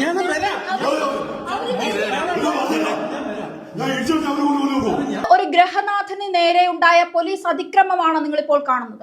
ഞാൻ ഒരു ഗ്രഹനാഥന് നേരെ ഉണ്ടായ പോലീസ് അതിക്രമമാണ് നിങ്ങളിപ്പോൾ കാണുന്നത്.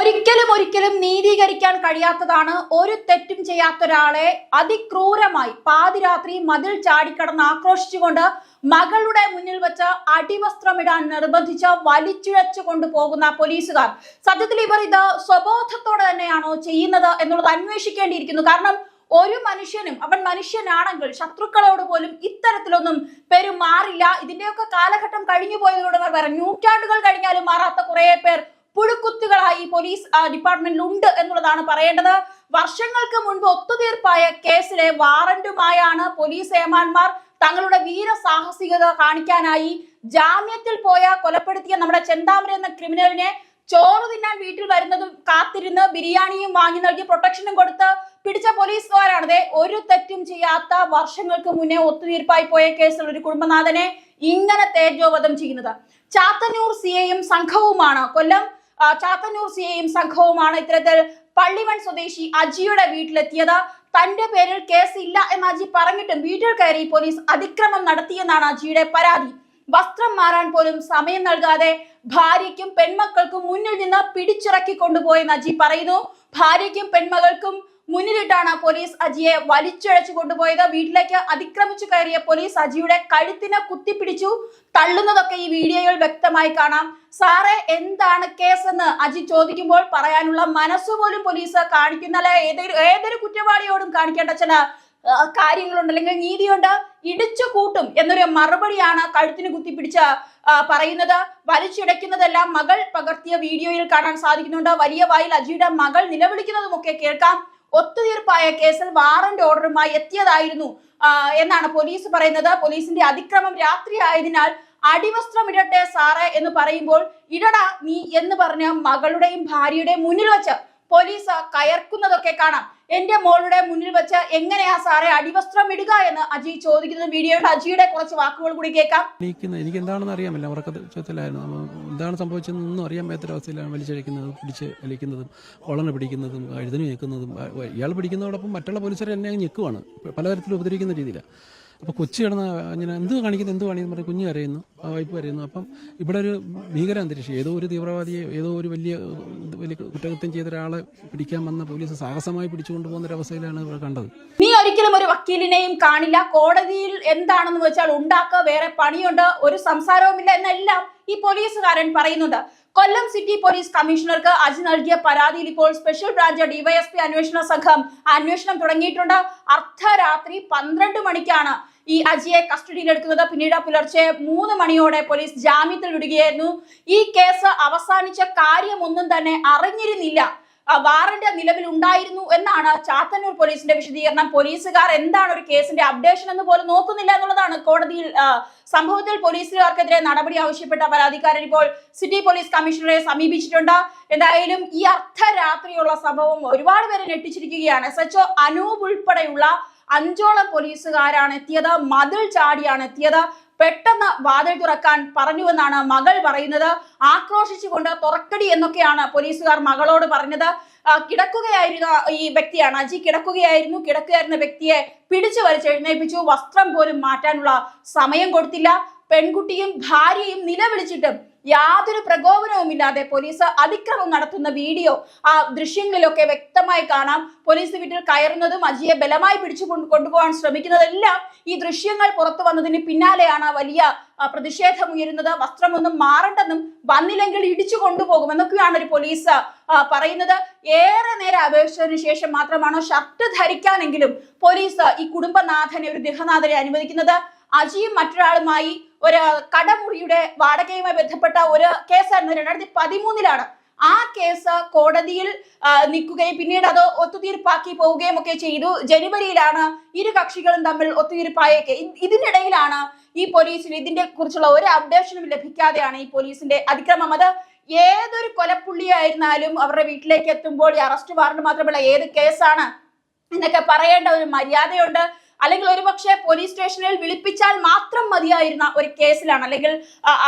ഒരിക്കലും ഒരിക്കലും നീതീകരിക്കാൻ കഴിയാത്തതാണ് ഒരു തെറ്റും ചെയ്യാത്ത ഒരാളെ അതിക്രൂരമായി പാതിരാത്രി മതിൽ ചാടിക്കടന്ന് ആക്രോശിച്ചുകൊണ്ട് മകളുടെ മുന്നിൽ വെച്ച് അടിവസ്ത്രമിടാൻ നിർബന്ധിച്ച് വലിച്ചിഴച്ചു കൊണ്ടുപോകുന്ന പോലീസുകാർ. സത്യത്തിൽ ഇവർ ഇത് സ്വബോധത്തോടെ തന്നെയാണോ ചെയ്യുന്നത് എന്നുള്ളത് അന്വേഷിക്കേണ്ടിയിരിക്കുന്നു. കാരണം ഒരു മനുഷ്യനും അവൻ മനുഷ്യനാണെങ്കിൽ ശത്രുക്കളോട് പോലും ഇത്തരത്തിലൊന്നും പെരുമാറില്ല. ഇതിന്റെയൊക്കെ കാലഘട്ടം കഴിഞ്ഞു പോയതോടെ പറയാം നൂറ്റാണ്ടുകൾ കഴിഞ്ഞാലും മാറാത്ത കുറെ പേർ പുഴുക്കുത്തുകളായി പോലീസ് ഡിപ്പാർട്ട്മെന്റിൽ ഉണ്ട് എന്നുള്ളതാണ് പറയേണ്ടത്. വർഷങ്ങൾക്ക് മുൻപ് ഒത്തുതീർപ്പായ കേസിലെ വാറന്റുമായാണ് പോലീസ് ഏമാന്മാർ തങ്ങളുടെ വീരസാഹസികത കാണിക്കാനായി ജാമ്യത്തിൽ പോയ കൊലപ്പെടുത്തിയ നമ്മുടെ ചെന്താമര എന്ന ക്രിമിനലിനെ ചോറ് തിന്നാൻ വീട്ടിൽ വരുന്നതും കാത്തിരുന്ന് ബിരിയാണിയും വാങ്ങി നൽകി പ്രൊട്ടക്ഷനും കൊടുത്ത് പിടിച്ച പോലീസുകാരാണ് ദേ ഒരു തെറ്റും ചെയ്യാത്ത വർഷങ്ങൾക്ക് മുന്നേ ഒത്തുതീർപ്പായി പോയ കേസിൽ ഒരു കുടുംബനാഥനെ ഇങ്ങനെ തേജോവധം ചെയ്യുന്നത്. ചാത്തന്നൂർ സിയെയും സംഘവുമാണ്. കൊല്ലം ചാത്തന്നൂർ സിയെയും സംഘവുമാണ് ഇത്തരത്തിൽ പള്ളിവൺ സ്വദേശി അജിയുടെ വീട്ടിലെത്തിയത്. തന്റെ പേരിൽ കേസ് ഇല്ല എന്ന് അജി പറഞ്ഞിട്ടും വീട്ടിൽ കയറി പോലീസ് അതിക്രമം നടത്തിയെന്നാണ് അജിയുടെ പരാതി. വസ്ത്രം മാറാൻ പോലും സമയം നൽകാതെ ഭാര്യയ്ക്കും പെൺമക്കൾക്കും മുന്നിൽ നിന്ന് പിടിച്ചിറക്കി കൊണ്ടുപോയെന്ന് അജി പറയുന്നു. ഭാര്യയ്ക്കും പെൺമകൾക്കും മുന്നിലിട്ടാണ് പോലീസ് അജിയെ വലിച്ചഴച്ചു കൊണ്ടുപോയത്. വീട്ടിലേക്ക് അതിക്രമിച്ചു കയറിയ പോലീസ് അജിയുടെ കഴുത്തിനെ കുത്തിപ്പിടിച്ചു. തള്ളുന്നതൊക്കെ ഈ വീഡിയോയിൽ വ്യക്തമായി കാണാം. സാറേ എന്താണ് കേസ് എന്ന് അജി ചോദിക്കുമ്പോൾ പറയാനുള്ള മനസ്സുപോലും പോലീസ് കാണിക്കുന്നല്ല ഏതൊരു ഏതൊരു കുറ്റവാളിയോടും കാണിക്കേണ്ട ചില കാര്യങ്ങളുണ്ട്. അല്ലെങ്കിൽ നീതിയുണ്ട്. ഇടിച്ചു കൂട്ടും എന്നൊരു മറുപടിയാണ് കഴുത്തിന് കുത്തിപ്പിടിച്ച പറയുന്നത്. വലിച്ചിടയ്ക്കുന്നതെല്ലാം മകൾ പകർത്തിയ വീഡിയോയിൽ കാണാൻ സാധിക്കുന്നുണ്ട്. വലിയ വായിൽ അജിയുടെ മകൾ നിലവിളിക്കുന്നതുമൊക്കെ കേൾക്കാം. ഒത്തുതീർപ്പായ കേസിൽ വാറന്റ് ഓർഡറുമായി എത്തിയതായിരുന്നു. എന്നാണ് പോലീസ് പറയുന്നത്. പോലീസിന്റെ അതിക്രമം രാത്രി ആയതിനാൽ അടിവസ്ത്രം ഇടട്ടെ സാറേ എന്ന് പറയുമ്പോൾ ഇടടാ നീ എന്ന് പറഞ്ഞ മകളുടെയും ഭാര്യയുടെയും മുന്നിൽ വെച്ച് പോലീസ് കയർക്കുന്നതൊക്കെ കാണാം. എന്റെ മോളുടെ മുന്നിൽ വെച്ച് എങ്ങനെയാ സാറെ അടിവസ്ത്രം ഇടുക എന്ന് അജി ചോദിക്കുന്നത് വീഡിയോയുടെ അജിയുടെ കുറച്ച് വാക്കുകൾ കൂടി കേൾക്കാം. എനിക്ക് എന്താണെന്ന് അറിയാമല്ല ഉറക്കത്തിലായിരുന്നു എന്താണ് സംഭവിച്ചതെന്നൊന്നും അറിയാൻ അവസ്ഥയിലാണ് വലിച്ചഴിക്കുന്നതും പിടിച്ച് വലിക്കുന്നതും കോളന് പിടിക്കുന്നതും എഴുതിന് ഞെക്കുന്നതും ഇയാൾ പിടിക്കുന്നതോടൊപ്പം മറ്റുള്ള പോലീസുകാർ എന്നെ ഞെക്കുവാണ്. പലതരത്തിൽ ഉപദ്രവിക്കുന്ന രീതിയിലാണ് അപ്പോൾ കൊച്ചു കിടന്ന് ഇങ്ങനെ എന്ത് കാണിക്കുന്നു എന്ത് കാണിക്കുന്നു പറഞ്ഞ് കുഞ്ഞ് കരയുന്നു ആ വൈപ്പ് കരയുന്നു. അപ്പം ഇവിടെ ഒരു ഭീകര അന്തരീക്ഷം ഏതോ ഒരു തീവ്രവാദിയെ ഏതോ ഒരു വലിയ വലിയ കുറ്റകൃത്യം ചെയ്ത ഒരാളെ പിടിക്കാൻ വന്ന പോലീസ് സാഹസമായി പിടിച്ചുകൊണ്ട് പോകുന്ന ഒരു അവസ്ഥയിലാണ് ഇവിടെ കണ്ടത്. നീ ഒരിക്കലും ഒരു വക്കീലിനെയും കാണില്ല. കോടതിയിൽ എന്താണെന്ന് വെച്ചാൽ ഉണ്ടാക്കുക വേറെ പണിയുണ്ട് ഒരു സംസാരവുമില്ല എന്നെല്ലാം ഈ പോലീസുകാരൻ പറയുന്നുണ്ട് കൊല്ലം സിറ്റി പോലീസ് കമ്മീഷണർക്ക് അജി നൽകിയ പരാതിയിൽ ഇപ്പോൾ സ്പെഷ്യൽ ബ്രാഞ്ച് ഡിവൈഎസ്പി അന്വേഷണ സംഘം അന്വേഷണം തുടങ്ങിയിട്ടുണ്ട്. അർദ്ധരാത്രി പന്ത്രണ്ട് മണിക്കാണ് ഈ അജിയെ കസ്റ്റഡിയിലെടുക്കുന്നത് പിന്നീട് പുലർച്ചെ മൂന്ന് മണിയോടെ പോലീസ് ജാമ്യത്തിൽ വിടുകയായിരുന്നു ഈ കേസ് അവസാനിച്ച കാര്യമൊന്നും തന്നെ അറിഞ്ഞിരുന്നില്ല. വാറന്റ് നിലവിൽ ഉണ്ടായിരുന്നു എന്നാണ് ചാത്തന്നൂർ പോലീസിന്റെ വിശദീകരണം. പോലീസുകാർ എന്താണ് ഒരു കേസിന്റെ അപ്ഡേഷൻ എന്ന് പോലും നോക്കുന്നില്ല എന്നുള്ളതാണ് കോടതിയിൽ സംഭവത്തിൽ പോലീസുകാർക്കെതിരെ നടപടി ആവശ്യപ്പെട്ട പരാതിക്കാരൻ ഇപ്പോൾ സിറ്റി പോലീസ് കമ്മീഷണറെ സമീപിച്ചിട്ടുണ്ട്. എന്തായാലും ഈ അർദ്ധരാത്രിയുള്ള സംഭവം ഒരുപാട് പേരെ ഞെട്ടിച്ചിരിക്കുകയാണ്. എസ് എച്ച്ഒ അനൂപ് ഉൾപ്പെടെയുള്ള അഞ്ചോളം പോലീസുകാരാണ് എത്തിയത്. മതിൽ ചാടിയാണ് എത്തിയത്. പെട്ടെന്ന് വാതിൽ തുറക്കാൻ പറഞ്ഞുവെന്നാണ് മകൾ പറയുന്നത്. ആക്രോശിച്ചുകൊണ്ട് തുറക്കടി എന്നൊക്കെയാണ് പോലീസുകാർ മകളോട് പറഞ്ഞത്. കിടക്കുകയായിരുന്ന ഈ വ്യക്തിയാണ്. അജി കിടക്കുകയായിരുന്നു. കിടക്കുകയായിരുന്ന വ്യക്തിയെ പിടിച്ചു വലിച്ചെഴുന്നേൽപ്പിച്ചു വസ്ത്രം പോലും മാറ്റാനുള്ള സമയം കൊടുത്തില്ല. പെൺകുട്ടിയും ഭാര്യയും നിലവിളിച്ചിട്ടും യാതൊരു പ്രകോപനവുമില്ലാതെ പോലീസ് അതിക്രമം നടത്തുന്ന വീഡിയോ ആ ദൃശ്യങ്ങളിലൊക്കെ വ്യക്തമായി കാണാം. പോലീസ് വീട്ടിൽ കയറുന്നതും അജിയെ ബലമായി പിടിച്ചു കൊണ്ടുപോകാൻ ശ്രമിക്കുന്നതെല്ലാം ഈ ദൃശ്യങ്ങൾ പുറത്തു വന്നതിന് പിന്നാലെയാണ് വലിയ പ്രതിഷേധമുയരുന്നത്. വസ്ത്രമൊന്നും മാറണ്ടെന്നും വന്നില്ലെങ്കിൽ ഇടിച്ചു കൊണ്ടുപോകുമെന്നൊക്കെയാണ് ഒരു പോലീസ് പറയുന്നത്. ഏറെ നേരം അപേക്ഷിച്ചതിന് ശേഷം മാത്രമാണോ ഷർട്ട് ധരിക്കാനെങ്കിലും പോലീസ് ഈ കുടുംബനാഥനെ ഒരു ഗൃഹനാഥനെ അനുവദിക്കുന്നത്. അജിയും മറ്റൊരാളുമായി ഒരു കടമുറിയുടെ വാടകയുമായി ബന്ധപ്പെട്ട ഒരു കേസായിരുന്നു രണ്ടായിരത്തി പതിമൂന്നിലാണ് ആ കേസ് കോടതിയിൽ നിൽക്കുകയും പിന്നീട് അത് ഒത്തുതീർപ്പാക്കി പോവുകയും ഒക്കെ ചെയ്തു. ജനുവരിയിലാണ് ഇരു കക്ഷികളും തമ്മിൽ ഒത്തുതീർപ്പായൊക്കെ. ഇതിനിടയിലാണ് ഈ പോലീസിന് ഇതിന്റെ കുറിച്ചുള്ള ഒരു അപ്ഡേഷനും ലഭിക്കാതെയാണ് ഈ പോലീസിന്റെ അതിക്രമം. അത് ഏതൊരു കൊലപ്പുള്ളിയായിരുന്നാലും അവരുടെ വീട്ടിലേക്ക് എത്തുമ്പോൾ ഈ അറസ്റ്റ് വാറണ്ട് മാത്രമല്ല ഏത് കേസാണ് എന്നൊക്കെ പറയേണ്ട ഒരു മര്യാദയുണ്ട്. അല്ലെങ്കിൽ ഒരുപക്ഷെ പോലീസ് സ്റ്റേഷനിൽ വിളിപ്പിച്ചാൽ മാത്രം മതിയായിരുന്ന ഒരു കേസിലാണ്. അല്ലെങ്കിൽ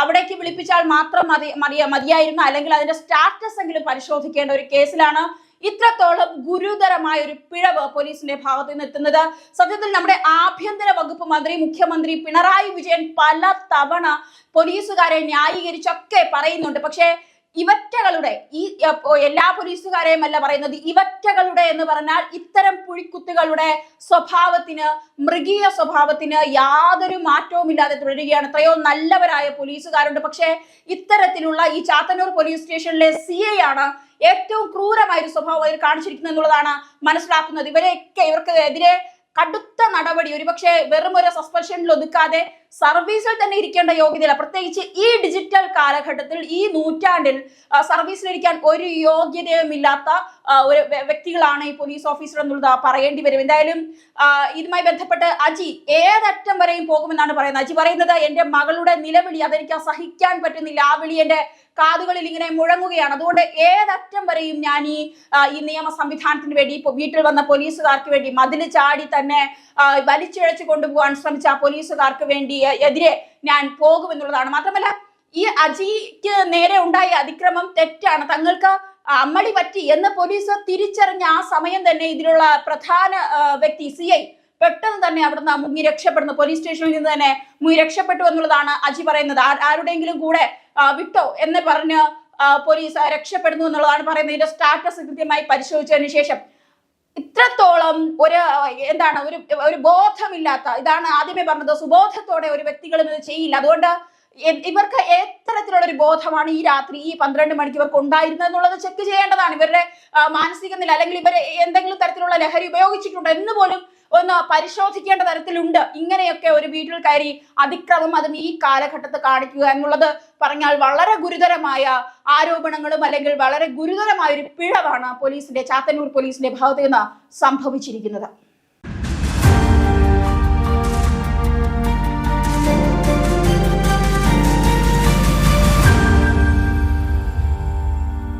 അവിടേക്ക് വിളിപ്പിച്ചാൽ മാത്രം മതി മതിയ മതിയായിരുന്ന അല്ലെങ്കിൽ അതിന്റെ സ്റ്റാറ്റസ് എങ്കിലും പരിശോധിക്കേണ്ട ഒരു കേസിലാണ് ഇത്രത്തോളം ഗുരുതരമായ ഒരു പിഴവ് പോലീസിന്റെ ഭാഗത്ത് നിന്ന് എത്തുന്നത്. സത്യത്തിൽ നമ്മുടെ ആഭ്യന്തര വകുപ്പ് മന്ത്രി മുഖ്യമന്ത്രി പിണറായി വിജയൻ പല തവണ പോലീസുകാരെ ന്യായീകരിച്ചൊക്കെ പറയുന്നുണ്ട്. പക്ഷേ ഇവറ്റകളുടെ ഈ എല്ലാ പോലീസുകാരെയും അല്ല പറയുന്നത് ഇവറ്റകളുടെ എന്ന് പറഞ്ഞാൽ ഇത്തരം പുഴിക്കുത്തുകളുടെ സ്വഭാവത്തിന് മൃഗീയ സ്വഭാവത്തിന് യാതൊരു മാറ്റവും ഇല്ലാതെ തുടരുകയാണ്. എത്രയോ നല്ലവരായ പോലീസുകാരുണ്ട്. പക്ഷേ ഇത്തരത്തിലുള്ള ഈ ചാത്തന്നൂർ പോലീസ് സ്റ്റേഷനിലെ സി ആണ് ഏറ്റവും ക്രൂരമായ ഒരു സ്വഭാവം അവർ കാണിച്ചിരിക്കുന്നത് എന്നുള്ളതാണ് മനസ്സിലാക്കുന്നത്. ഇവരെയൊക്കെ ഇവർക്ക് എതിരെ കടുത്ത നടപടി. ഒരുപക്ഷെ വെറും ഒരു സസ്പെൻഷനിൽ ഒതുക്കാതെ സർവീസിൽ തന്നെ ഇരിക്കേണ്ട യോഗ്യതയില്ല. പ്രത്യേകിച്ച് ഈ ഡിജിറ്റൽ കാലഘട്ടത്തിൽ ഈ നൂറ്റാണ്ടിൽ സർവീസിലിരിക്കാൻ ഒരു യോഗ്യതയും ഇല്ലാത്ത ഒരു വ്യക്തികളാണ് ഈ പോലീസ് ഓഫീസർ എന്നുള്ളത് പറയേണ്ടി വരും. എന്തായാലും ഇതുമായി ബന്ധപ്പെട്ട് അജി ഏതറ്റം വരെയും പോകുമെന്നാണ് പറയുന്നത്. അജി പറയുന്നത് എന്റെ മകളുടെ നിലവിളി അതെനിക്ക് സഹിക്കാൻ പറ്റുന്നില്ല. ആ വിളി എന്റെ കാതുകളിൽ ഇങ്ങനെ മുഴങ്ങുകയാണ്. അതുകൊണ്ട് ഏതറ്റം വരെയും ഞാൻ ഈ ഈ നിയമ സംവിധാനത്തിന് വേണ്ടി ഇപ്പൊ വീട്ടിൽ വന്ന പോലീസുകാർക്ക് വേണ്ടി മതിൽ ചാടി തന്നെ വലിച്ചിഴച്ചു കൊണ്ടുപോകാൻ ശ്രമിച്ച പോലീസുകാർക്ക് വേണ്ടി എതിരെ ഞാൻ പോകുമെന്നുള്ളതാണ്. മാത്രമല്ല ഈ അജിക്ക് നേരെ ഉണ്ടായ അതിക്രമം തെറ്റാണ്. തങ്ങൾക്ക് അമ്മളി പറ്റി എന്ന് പോലീസ് തിരിച്ചറിഞ്ഞ ആ സമയം തന്നെ ഇതിലുള്ള പ്രധാന വ്യക്തി സി ഐ പെട്ടെന്ന് തന്നെ അവിടുന്ന് മുങ്ങി രക്ഷപ്പെടുന്നു. പോലീസ് സ്റ്റേഷനിൽ നിന്ന് തന്നെ മുങ്ങി രക്ഷപ്പെട്ടു എന്നുള്ളതാണ് അജി പറയുന്നത്. ആരുടെയെങ്കിലും കൂടെ വിട്ടോ എന്ന് പറഞ്ഞ് പോലീസ് രക്ഷപ്പെടുന്നു എന്നുള്ളതാണ് പറയുന്നത്. ഇതിന്റെ സ്റ്റാറ്റസ് കൃത്യമായി പരിശോധിച്ചതിന് ശേഷം ഇത്രത്തോളം ഒരു എന്താണ് ഒരു ഒരു ബോധമില്ലാത്ത ഇതാണ് ആദ്യമേ പറഞ്ഞത് സുബോധത്തോടെ ഒരു വ്യക്തികളും ഇത് ചെയ്യില്ല. അതുകൊണ്ട് ഇവർക്ക് എത്തരത്തിലുള്ള ഒരു ബോധമാണ് ഈ രാത്രി ഈ പന്ത്രണ്ട് മണിക്ക് ഇവർക്ക് ഉണ്ടായിരുന്നത് എന്നുള്ളത് ചെക്ക് ചെയ്യേണ്ടതാണ്. ഇവരുടെ മാനസിക നില അല്ലെങ്കിൽ ഇവർ എന്തെങ്കിലും തരത്തിലുള്ള ലഹരി ഉപയോഗിച്ചിട്ടുണ്ടോ എന്ന് പോലും ഒന്ന് പരിശോധിക്കേണ്ട തരത്തിലുണ്ട്. ഇങ്ങനെയൊക്കെ ഒരു വീട്ടിൽ കയറി അതിക്രമം അതും ഈ കാലഘട്ടത്ത് കാണിക്കുക എന്നുള്ളത് പറഞ്ഞാൽ വളരെ ഗുരുതരമായ ആരോപണങ്ങളും അല്ലെങ്കിൽ വളരെ ഗുരുതരമായ ഒരു പിഴവാണ് പോലീസിന്റെ ചാത്തന്നൂർ പോലീസിന്റെ ഭാഗത്ത് നിന്ന് സംഭവിച്ചിരിക്കുന്നത്.